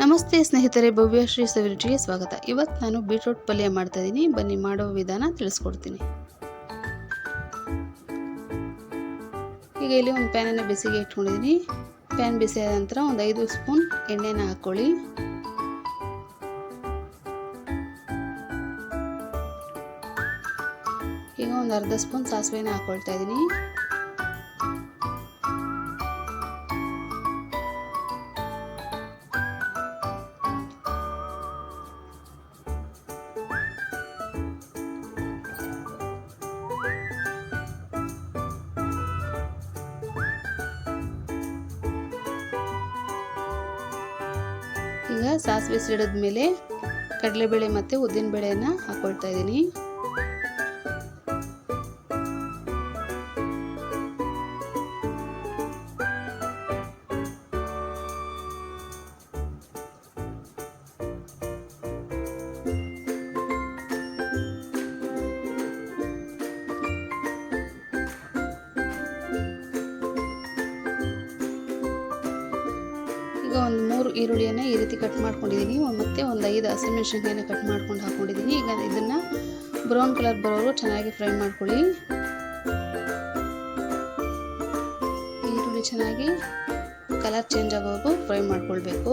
ನಮಸ್ತೆ ಸ್ನೇಹಿತರೆ, ಭವ್ಯ ಶ್ರೀ ಸವಿರುಚಿಗೆ ಸ್ವಾಗತ. ಇವತ್ತು ನಾನು ಬೀಟ್ರೂಟ್ ಪಲ್ಯ ಮಾಡ್ತಾ ಇದ್ದೀನಿ ಬನ್ನಿ, ಮಾಡೋ ವಿಧಾನ ತಿಳಿಸ್ಕೊಡ್ತೀನಿ. ಈಗ ಇಲ್ಲಿ ಒಂದು ಪ್ಯಾನನ್ನು ಬಿಸಿಗೆ ಇಟ್ಕೊಂಡಿದ್ದೀನಿ ಪ್ಯಾನ್ ಬಿಸಿ ಆದ ನಂತರ ಒಂದು ಐದು ಸ್ಪೂನ್ ಎಣ್ಣೆನ ಹಾಕ್ಕೊಳ್ಳಿ ಈಗ ಒಂದು ಅರ್ಧ ಸ್ಪೂನ್ ಸಾಸಿವೆನ ಹಾಕ್ಕೊಳ್ತಾ ಇದ್ದೀನಿ ಈಗ ಸಾಸಿವೆ ಸಿಡಿದ ಮೇಲೆ ಕಡಲೆಬೇಳೆ ಮತ್ತು ಉದ್ದಿನಬೇಳೆಯನ್ನು ಹಾಕ್ಕೊಳ್ತಾ ಇದ್ದೀನಿ. ಈಗ ಒಂದು ಮೂರು ಈರುಳ್ಳಿಯನ್ನು ಈ ರೀತಿ ಕಟ್ ಮಾಡ್ಕೊಂಡಿದ್ದೀನಿ ಮತ್ತು ಒಂದು ಐದು ಹಸಿಮೆಣಸಿನಕಾಯಿನ ಕಟ್ ಮಾಡ್ಕೊಂಡು ಹಾಕ್ಕೊಂಡಿದ್ದೀನಿ ಈಗ ಇದನ್ನು ಬ್ರೌನ್ ಕಲರ್ ಬರೋರು ಚೆನ್ನಾಗಿ ಫ್ರೈ ಮಾಡ್ಕೊಳ್ಳಿ. ಈರುಳ್ಳಿ ಚೆನ್ನಾಗಿ ಕಲರ್ ಚೇಂಜ್ ಆಗೋವರೆಗೂ ಫ್ರೈ ಮಾಡ್ಕೊಳ್ಬೇಕು.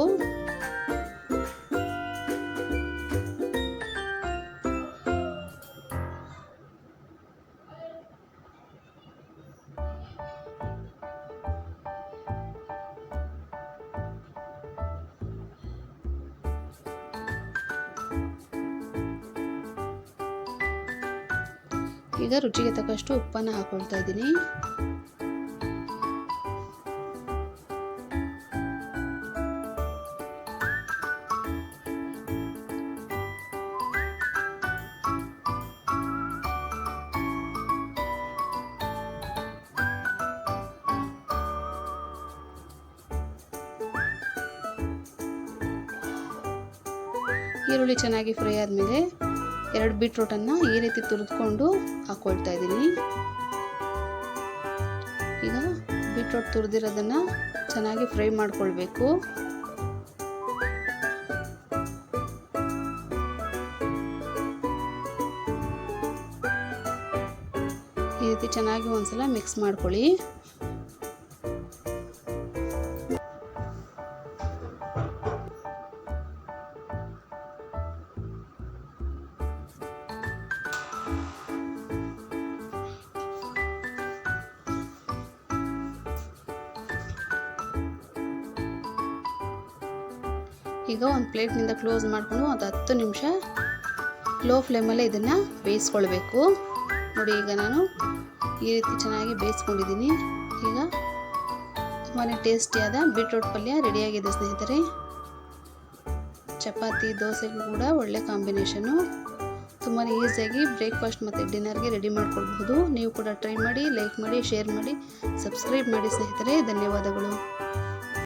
ಈಗ ರುಚಿಗೆ ತಕ್ಕಷ್ಟು ಉಪ್ಪನ್ನು ಹಾಕೊಳ್ತಾ ಇದ್ದೀನಿ. ಈರುಳ್ಳಿ ಚೆನ್ನಾಗಿ ಫ್ರೈ ಆದಮೇಲೆ ಎರಡು ಬೀಟ್ರೂಟನ್ನು ಈ ರೀತಿ ತುರಿದುಕೊಂಡು ಹಾಕ್ಕೊಳ್ತಾ ಇದ್ದೀನಿ. ಈಗ ಬೀಟ್ರೂಟ್ ತುರಿದಿರೋದನ್ನು ಚೆನ್ನಾಗಿ ಫ್ರೈ ಮಾಡಿಕೊಳ್ಬೇಕು. ಈ ರೀತಿ ಚೆನ್ನಾಗಿ ಒಂದ್ಸಲ ಮಿಕ್ಸ್ ಮಾಡ್ಕೊಳ್ಳಿ. ಈಗ ಒಂದು ಪ್ಲೇಟ್ನಿಂದ ಕ್ಲೋಸ್ ಮಾಡಿಕೊಂಡು ಒಂದು ಹತ್ತು ನಿಮಿಷ ಲೋ ಫ್ಲೇಮಲ್ಲೇ ಇದನ್ನು ಬೇಯಿಸ್ಕೊಳ್ಬೇಕು. ನೋಡಿ, ಈಗ ನಾನು ಈ ರೀತಿ ಚೆನ್ನಾಗಿ ಬೇಯಿಸ್ಕೊಂಡಿದ್ದೀನಿ. ಈಗ ತುಂಬಾ ಟೇಸ್ಟಿಯಾದ ಬೀಟ್ರೂಟ್ ಪಲ್ಯ ರೆಡಿಯಾಗಿದೆ ಸ್ನೇಹಿತರೆ. ಚಪಾತಿ, ದೋಸೆಗೂ ಕೂಡ ಒಳ್ಳೆ ಕಾಂಬಿನೇಷನು ತುಂಬಾ ಈಸಿಯಾಗಿ ಬ್ರೇಕ್ಫಾಸ್ಟ್ ಮತ್ತು ಡಿನ್ನರ್ಗೆ ರೆಡಿ ಮಾಡ್ಕೊಳ್ಬಹುದು. ನೀವು ಕೂಡ ಟ್ರೈ ಮಾಡಿ, ಲೈಕ್ ಮಾಡಿ, ಶೇರ್ ಮಾಡಿ, ಸಬ್ಸ್ಕ್ರೈಬ್ ಮಾಡಿ ಸ್ನೇಹಿತರೆ. ಧನ್ಯವಾದಗಳು.